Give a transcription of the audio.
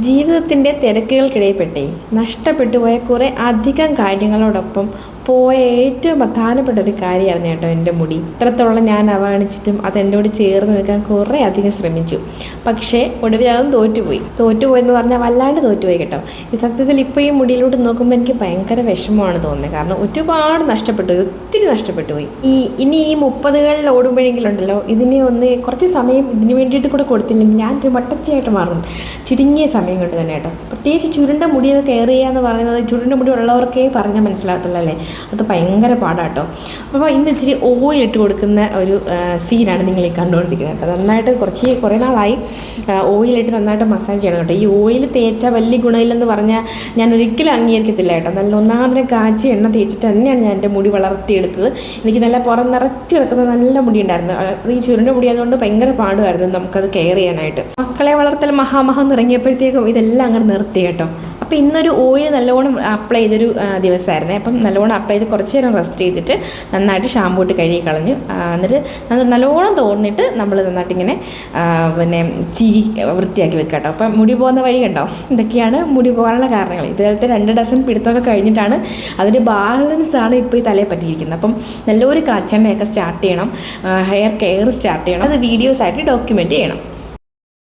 ജീവിതത്തിന്റെ തിരക്കുകൾക്കിടയിൽപ്പെട്ടേ നഷ്ടപ്പെട്ടു പോയ കുറേ അധികം കാര്യങ്ങളോടൊപ്പം പോയ ഏറ്റവും പ്രധാനപ്പെട്ട ഒരു കാര്യമായിരുന്നു കേട്ടോ എന്റെ മുടി. ഇത്രത്തോളം ഞാൻ അവഗണിച്ചിട്ടും അത് എന്നോട് ചേർന്ന് നിൽക്കാൻ കുറേ അധികം ശ്രമിച്ചു. പക്ഷേ ഒടുവിൽ അതും തോറ്റുപോയി. തോറ്റുപോയെന്ന് പറഞ്ഞാൽ വല്ലാണ്ട് തോറ്റുപോയി കേട്ടോ. ഈ സത്യത്തിൽ ഇപ്പോൾ ഈ മുടിയിലോട്ട് നോക്കുമ്പോൾ എനിക്ക് ഭയങ്കര വിഷമമാണ് തോന്നുന്നത്. കാരണം ഒരുപാട് നഷ്ടപ്പെട്ടു. ഒത്തിരി നഷ്ടപ്പെട്ടു പോയി ഈ ഇനി ഈ മുപ്പതുകളിൽ ഓടുമ്പോഴെങ്കിലും ഉണ്ടല്ലോ ഇതിനെ ഒന്ന് കുറച്ച് സമയം ഇതിന് വേണ്ടിയിട്ട് കൂടെ കൊടുത്തില്ലെങ്കിൽ ഞാൻ ഒരു മട്ടച്ചയായിട്ട് മാറും. ചുരുങ്ങിയ സമയം കൊണ്ട് തന്നെ കേട്ടോ. പ്രത്യേകിച്ച് ചുരുണ്ട മുടിയൊക്കെ കെയർ ചെയ്യുക എന്ന് പറയുന്നത് ചുരുണ്ട മുടി ഉള്ളവർക്കേ പറഞ്ഞാൽ മനസ്സിലാകത്തുള്ളൂ അല്ലേ? അത് ഭയങ്കര പാടാട്ടോ. അപ്പോൾ ഇന്ന് ഇച്ചിരി ഓയിൽ ഇട്ട് കൊടുക്കുന്ന ഒരു സീനാണ് നിങ്ങൾ ഈ കണ്ടുകൊണ്ടിരിക്കുന്നത് കേട്ടോ. നന്നായിട്ട് കുറച്ച് കുറേ നാളായി ഓയിലിട്ട് നന്നായിട്ട് മസാജ് ചെയ്യണം കേട്ടോ. ഈ ഓയിൽ തേച്ച വലിയ ഗുണമില്ലെന്ന് പറഞ്ഞാൽ ഞാൻ ഒരിക്കലും അംഗീകരിക്കത്തില്ല കേട്ടോ. നല്ല ഒന്നാമതിനെ കാച്ചി എണ്ണ തേച്ചിട്ട് തന്നെയാണ് ഞാൻ എന്റെ മുടി വളർത്തിയെടുത്തത്. എനിക്ക് നല്ല പുറം നിറച്ച് കിടക്കുന്ന നല്ല മുടി ഉണ്ടായിരുന്നു. ഈ ചുരുണ്ട മുടി ആയതുകൊണ്ട് ഭയങ്കര പാടുമായിരുന്നു നമുക്കത് കെയർ ചെയ്യാനായിട്ട്. മക്കളെ വളർത്തൽ മഹാമഹം തുടങ്ങിയപ്പോഴത്തേക്കും ഇതെല്ലാം അങ്ങോട്ട് നിർത്തി. കേട്ടോ. അപ്പോൾ ഇന്നൊരു ഓയിൽ നല്ലോണം അപ്ലൈ ചെയ്തൊരു ദിവസമായിരുന്നേ. അപ്പം നല്ലോണം അപ്ലൈ ചെയ്ത് കുറച്ച് നേരം റെസ്റ്റ് ചെയ്തിട്ട് നന്നായിട്ട് ഷാമ്പൂ ഇട്ട് കഴുകി കളഞ്ഞു എന്നിട്ട് നല്ലവണ്ണം തോന്നിട്ട് നമ്മൾ നന്നായിട്ട് ഇങ്ങനെ പിന്നെ ചീകി വൃത്തിയാക്കി വെക്കുക കേട്ടോ. അപ്പം മുടി പോകുന്ന വഴി കണ്ടോ? ഇതൊക്കെയാണ് മുടി പോകാനുള്ള കാരണങ്ങൾ. ഇതുപോലത്തെ രണ്ട് ഡസൻ പിടുത്തമൊക്കെ കഴിഞ്ഞിട്ടാണ് അതിന്റെ ബാലൻസ് ആണ് ഇപ്പോൾ ഈ തലയെ പറ്റിയിരിക്കുന്നത്. അപ്പം നല്ലൊരു കാച്ചെണ്ണയൊക്കെ സ്റ്റാർട്ട് ചെയ്യണം. ഹെയർ കെയർ സ്റ്റാർട്ട് ചെയ്യണം. അത് വീഡിയോസായിട്ട് ഡോക്യുമെന്റ് ചെയ്യണം.